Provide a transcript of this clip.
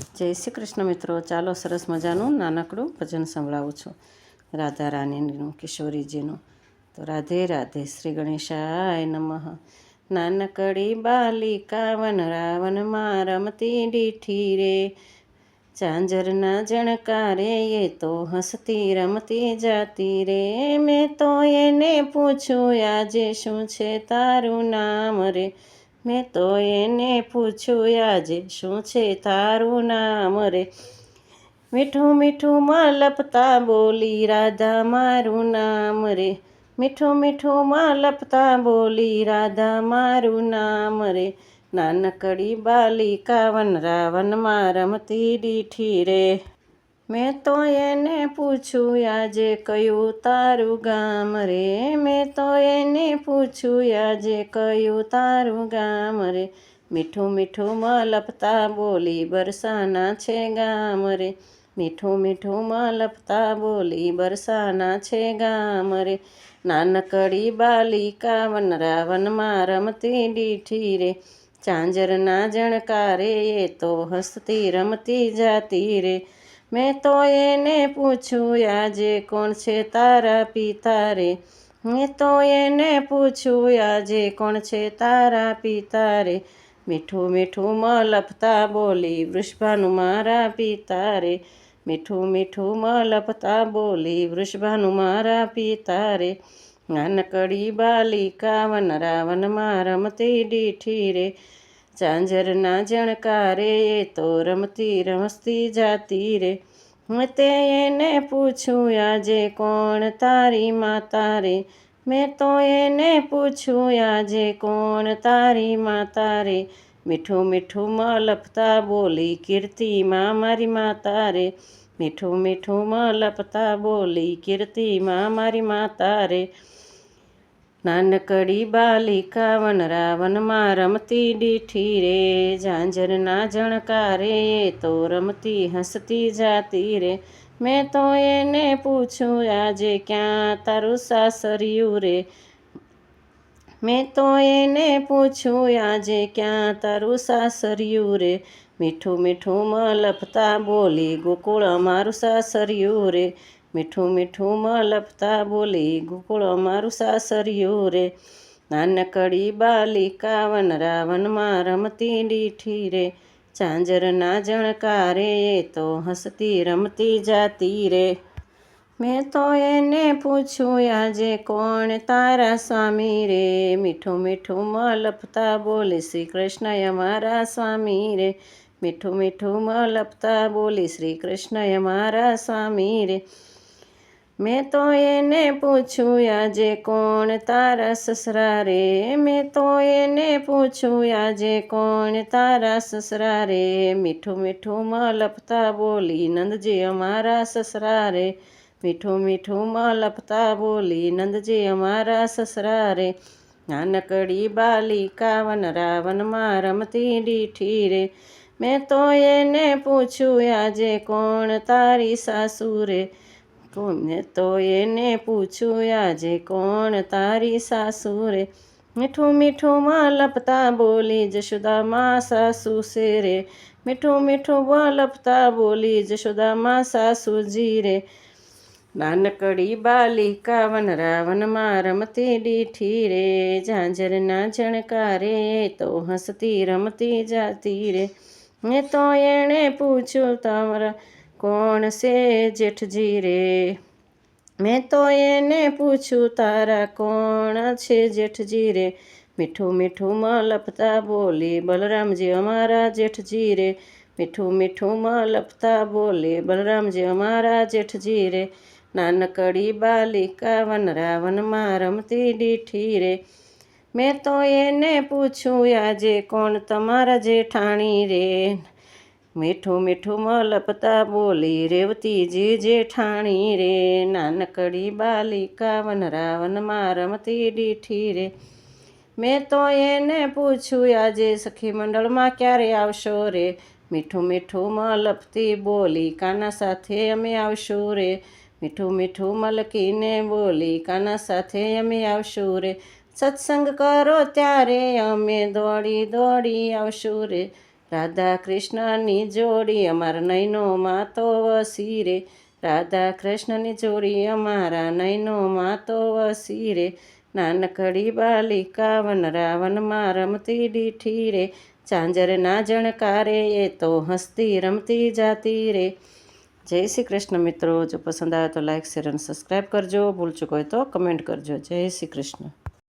જય શ્રી કૃષ્ણ મિત્રો, ચાલો સરસ મજાનું નાનકડું ભજન સંભળાવું છું. રાધા રાણીનું, કિશોરીજીનું. તો રાધે રાધે શ્રી ગણેશાય નમઃ. નાનકડી બાલિકા વન રાવનમાં રમતી ડીઠી રે. ચાંજરના જણકારે એ તો હસતી રમતી જાતી રે. મેં તો એને પૂછ્યું, આજે શું છે તારું નામ રે? મેં તો એને પૂછ્યું આજે શું છે તારું નામ રે? મીઠું મીઠું મલપતા બોલી, રાધા મારું નામ રે. મીઠું મીઠું મલપતા બોલી, રાધા મારું નામ રે. નાનકડી બાલિકા વન રાવનમાં રમતી દીઠી રે. મેં તો એને પૂછ્યું આજે કયું તારું ગામ? રે, મેં તો એને પૂછ્યું આજે કયું તારું ગામ? રે, મીઠું મીઠું મલપતા બોલી, બરસાના છે ગામ. રે, મીઠું મીઠું મલપતા બોલી, બરસાના છે ગામ. રે, નાનકડી બાલિકા વનરાવનમાં રમતી દીઠી રે, ચાંજરના જણકારે એ તો હસતી રમતી જાતી રે મેં તો એને પૂછ્યું, આજે કોણ છે તારા પિતા રે મેં તો એને પૂછ્યું, આજે કોણ છે તારા પિતા રે મીઠું મીઠું મલપતા બોલી, વૃષભાનું મારા પિતા રે મીઠું મીઠું મલપતા બોલી, વૃષભાનું મારા પિતા રે નાનકડી બાલિકા વન વનમાં રમતી દીઠી રે. ચાંજરના જણકારે એ તો રમતી રમસતી જાતી રે. મેં તે એને પૂછું, આજે કોણ તારી માતા રે? મેં તો એને પૂછ્યું આજે કોણ તારી માતા રે? મીઠું મીઠું લપતા બોલી કીર્તિમાં મારી માતા રે. મીઠું મીઠું લપતા બોલી કીર્તિમાં મારી માતા રે. નાનકડી બાલિકા વન વનમાં રમતી દીઠી રે ઝાંઝરના જણકારે એ તો રમતી હસતી જાતી રે. મેં તો એને પૂછ્યું આજે ક્યાં તારું સાસરિયું રે? મેં તો એને પૂછ્યું આજે ક્યાં તારું સાસરિયું રે? મીઠું મીઠું મલપતા બોલી, ગોકુળ અમારું સાસરિયું રે. મીઠું મીઠું મલપતા બોલી, ગોકુળ મારું સાસરિયું રે, નાનકડી બાલિકા વન રાવણમાં રમતી દીઠી રે ચાંજરના જણકારે એ તો હસતી રમતી જાતી રે. મેં તો એને પૂછ્યું, આજે કોણ તારા સ્વામી રે? મીઠું મીઠું મલપતા બોલી, શ્રી કૃષ્ણ અમારા સ્વામી રે. મીઠું મીઠું મલપતા બોલી, શ્રી કૃષ્ણ અમારા સ્વામી રે. મેં તો એને પૂછ્યું, આજે કોણ તારા સસરા રે મેં તો એને પૂછ્યું, આજે કોણ તારા સસરા રે મીઠું મીઠું મલપતા બોલી, નંદજી અમારા સસરા રે મીઠું મીઠું મલપતા બોલી, નંદજી અમારા સસરા રે નાનકડી બાલિકા વન રાવનમાં રમતી દીઠી રે. મેં તો એને પૂછ્યું, આજે કોણ તારી સાસુ રે મેં તો એને પૂછ્યું આજે કોણ તારી સાસુ રે મીઠું મીઠું લપતા બોલી, જશોદામાં સાસુ છે રે મીઠું મીઠું લપતા બોલી, જશોદામાં સાસુજી રે નાનકડી બાલિકા વન રાવણમાં રમતી દીઠી રે ઝાંઝરના ઝણકારે તો હસતી રમતી જાતી રે. મેં તો એણે પૂછ્યું તમારા કોણ છે જેઠજી રે? મેં તો એને પૂછ્યું તારા કોણ છે જેઠજી રે? મીઠું મીઠું લપતા બોલી, બલરામજી અમારા જેઠજી રે. મીઠું મીઠું લપતા બોલે, બલરામજી અમારા જેઠજી રે. નાનકડી બાલિકા વનરાવનમાં રમતી દીઠી રે. મેં તો એને પૂછ્યું આજે કોણ તમારા જેઠાણી રે? મીઠું મીઠું મલપતા બોલી રેવતીજી જેઠાણી રે, નાનકડી બાલિકા વન રાવનમાં રમતી દીઠી રે. મેં તો એને પૂછ્યું, આજે સખી મંડળમાં ક્યારે આવશો રે? મીઠું મીઠું મલપતી બોલી, કાના સાથે અમે આવશું રે? મીઠું મીઠું મલકીને બોલી, કાના સાથે અમે આવશું રે? સત્સંગ કરો ત્યારે અમે દોડી દોડી આવશું રે. રાધા કૃષ્ણની જોડી અમારા નૈનો તો વસી રે રાધા કૃષ્ણની જોડી અમારા નૈનો તો વસી રે નાનકડી બાલિકા વન રાવનમાં રમતી દીઠી રે ચાંજર ના જણકારે એ તો હસતી રમતી જાતી રે. જય શ્રી કૃષ્ણ મિત્રો, જો પસંદ આવે તો લાઇક શેર અને સબસ્ક્રાઈબ કરજો. ભૂલ ચૂકો હોય તો કમેન્ટ કરજો. જય શ્રી કૃષ્ણ.